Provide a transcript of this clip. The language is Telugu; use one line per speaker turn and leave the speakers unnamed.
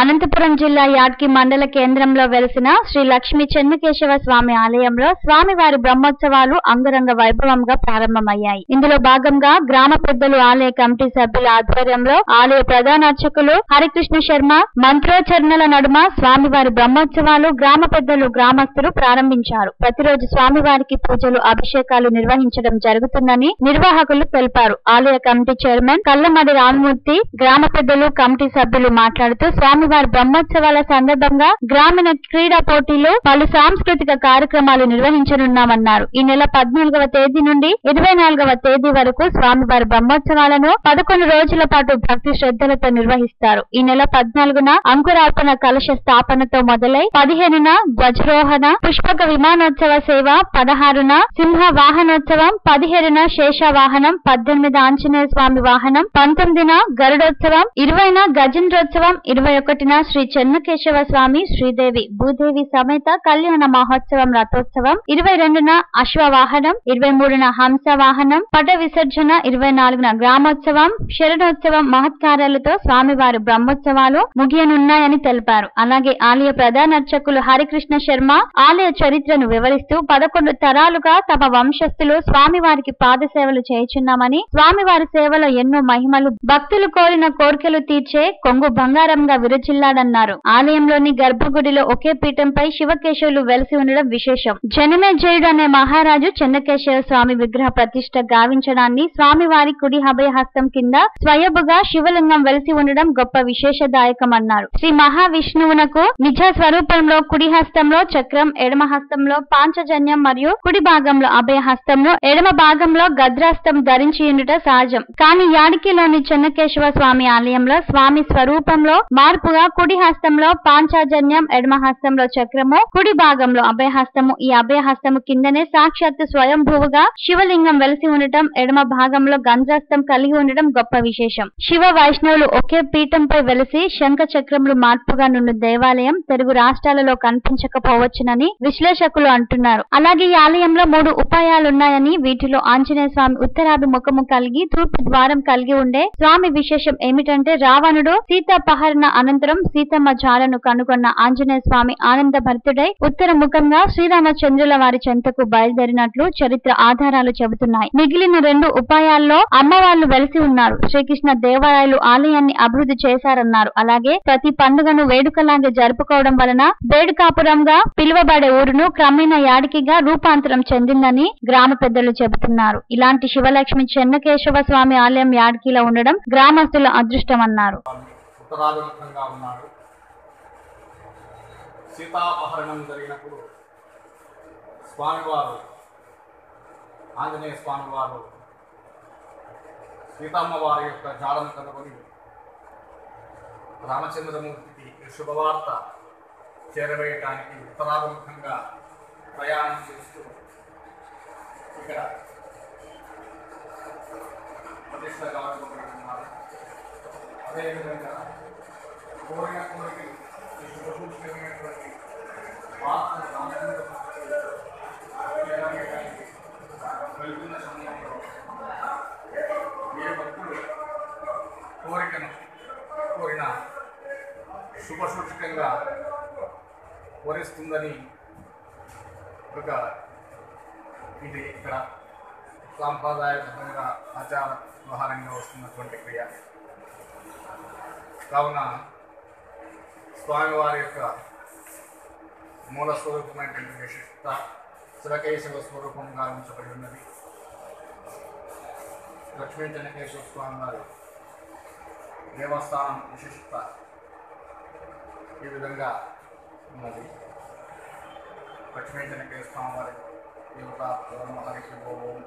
అనంతపురం జిల్లా యాడ్కి మండల కేంద్రంలో వెలిసిన శ్రీ లక్ష్మీ చెన్నకేశవ స్వామి ఆలయంలో స్వామివారి బ్రహ్మోత్సవాలు అంగరంగ వైభవంగా ప్రారంభమయ్యాయి. ఇందులో భాగంగా గ్రామ పెద్దలు ఆలయ కమిటీ సభ్యుల ఆధ్వర్యంలో ఆలయ ప్రధాన అర్చకులు హరికృష్ణ శర్మ మంత్రోచరణల నడుమ స్వామివారి బ్రహ్మోత్సవాలు గ్రామ పెద్దలు గ్రామస్తులు ప్రారంభించారు. ప్రతిరోజు స్వామివారికి పూజలు అభిషేకాలు నిర్వహించడం జరుగుతుందని నిర్వాహకులు తెలిపారు. ఆలయ కమిటీ చైర్మన్ కల్లమడి రామమూర్తి గ్రామ పెద్దలు కమిటీ సభ్యులు మాట్లాడుతూ స్వామి స్వామివారి బ్రహ్మోత్సవాల సందర్భంగా గ్రామీణ క్రీడా పోటీలు పలు సాంస్కృతిక కార్యక్రమాలు నిర్వహించనున్నామన్నారు. ఈ నెల పద్నాలుగవ తేదీ నుండి ఇరవై నాలుగవ తేదీ వరకు స్వామివారి బ్రహ్మోత్సవాలను పదకొండు రోజుల పాటు భక్తి శ్రద్ధలతో నిర్వహిస్తారు. ఈ నెల పద్నాలుగున అంకురార్పణ కలశ స్థాపనతో మొదలై పదిహేనున ధ్వజరోహణ పుష్పక విమానోత్సవ సేవ పదహారున సింహ వాహనోత్సవం పదిహేడున శేష వాహనం పద్దెనిమిది ఆంజనేయ స్వామి వాహనం పంతొమ్మిదిన గరుడోత్సవం ఇరవైన గజేంద్రోత్సవం ఇరవై ఒకటిన శ్రీ చెన్నకేశవ స్వామి శ్రీదేవి భూదేవి సమేత కళ్యాణ మహోత్సవం రథోత్సవం ఇరవై రెండున అశ్వవాహనం ఇరవై మూడున హంస వాహనం పట విసర్జన ఇరవై నాలుగున గ్రామోత్సవం శరణోత్సవం మహత్కార్యాలతో స్వామివారి బ్రహ్మోత్సవాలు ముగియనున్నాయని తెలిపారు. అలాగే ఆలయ ప్రధాన అర్చకులు హరికృష్ణ శర్మ ఆలయ చరిత్రను వివరిస్తూ పదకొండు తరాలుగా తమ వంశస్థులు స్వామివారికి పాద సేవలు చేయుచున్నామని స్వామివారి సేవలో ఎన్నో మహిమలు భక్తులు కోరిన కోరికలు తీర్చే కొంగు బంగారంగా చిల్లాడన్నారు. ఆలయంలోని గర్భగుడిలో ఒకే పీఠంపై శివకేశవులు వెలసి ఉండడం విశేషం. జనమే జయుడు అనే మహారాజు చెన్నకేశవ స్వామి విగ్రహ ప్రతిష్ట గావించడాన్ని స్వామివారి కుడి అభయహస్తం కింద స్వయబుగా శివలింగం వెలసి ఉండడం గొప్ప విశేషదాయకమన్నారు. శ్రీ మహావిష్ణువునకు నిజ స్వరూపంలో కుడి హస్తంలో చక్రం ఎడమ హస్తంలో పాంచజన్యం మరియు కుడి భాగంలో అభయ హస్తంలో ఎడమ భాగంలో గద్రాస్తం ధరించి ఉండుట సహజం. కానీ యాడికిలోని చెన్నకేశవ స్వామి ఆలయంలో స్వామి స్వరూపంలో మార్పు మార్పుగా కుడి హస్తంలో పాంచాజన్యం ఎడమ హస్తంలో చక్రము కుడి భాగంలో అభయహస్తము. ఈ అభయహస్తము కిందనే సాక్షాత్తు స్వయంభూవుగా శివలింగం వెలిసి ఉండటం ఎడమ భాగంలో గంధ్రస్తం కలిగి ఉండడం గొప్ప విశేషం. శివ వైష్ణవులు ఒకే పీఠంపై వెలిసి శంఖ చక్రములు మార్పుగా నున్న దేవాలయం తెలుగు రాష్ట్రాలలో కనిపించకపోవచ్చునని విశ్లేషకులు అంటున్నారు. అలాగే ఈ ఆలయంలో మూడు ఉపాయాలున్నాయని వీటిలో ఆంజనేయ స్వామి ఉత్తరాభిముఖము కలిగి తూర్పు ద్వారం కలిగి ఉండే స్వామి విశేషం ఏమిటంటే రావణుడు సీతాపహరణ అనంతరం సీతమ్మ జాలను కనుగొన్న ఆంజనేయ స్వామి ఆనంద భరితుడై ఉత్తర ముఖంగా శ్రీరామచంద్రుల వారి చెంతకు బయలుదేరినట్లు చరిత్ర ఆధారాలు చెబుతున్నాయి. మిగిలిన రెండు ఉపాయాల్లో అమ్మవార్లు వెలిసి ఉన్నారు. శ్రీకృష్ణ దేవాలయాలు ఆలయాన్ని అభివృద్ధి చేశారన్నారు. అలాగే ప్రతి పండుగను వేడుకలాగే జరుపుకోవడం వలన వేడుకాపురంగా పిలువబడే ఊరును క్రమేణా యాడికిగా రూపాంతరం చెందిందని గ్రామ పెద్దలు చెబుతున్నారు. ఇలాంటి శివలక్ష్మి చెన్నకేశవ స్వామి ఆలయం యాడికిలో ఉండడం గ్రామస్తుల అదృష్టమన్నారు.
ఉత్తరాభిముఖంగా ఉన్నాడు. సీతాపహరణం జరిగినప్పుడు స్వామివారు ఆంజనేయ స్వామివారు సీతమ్మ వారి యొక్క జాడను కనుగొని రామచంద్రమూర్తికి శుభవార్త చేరవేయటానికి ఉత్తరాభిముఖంగా ప్రయాణం చేస్తూ ఇక్కడ ప్రతిష్ట కావాలనుకుంటున్నారు అదేవిధంగా కోరిన కోరికలు ఈ శుభసూచకమైనటువంటి వార్త రామచంద్రమూర్తి వెళ్తున్న సమయంలో ఏ భక్తుడు కోరికను కోరిన శుభసూచకంగా వరిస్తుందని ఒక ఇది ఇక్కడ సాంప్రదాయబద్ధంగా ఆచార వ్యవహారంగా వస్తున్నటువంటి క్రియ. కావున స్వామివారి యొక్క మూల స్వరూపమైనటువంటి విశిష్ట శివకేశవ స్వరూపంగా ఉంచబడి ఉన్నది. లక్ష్మీ చెన్నకేశ్వర స్వామి వారి దేవస్థానం విశిష్ట ఈ విధంగా ఉన్నది. లక్ష్మీ చెన్నకేశ్వర స్వామి వారి దేవత హరికి ఓం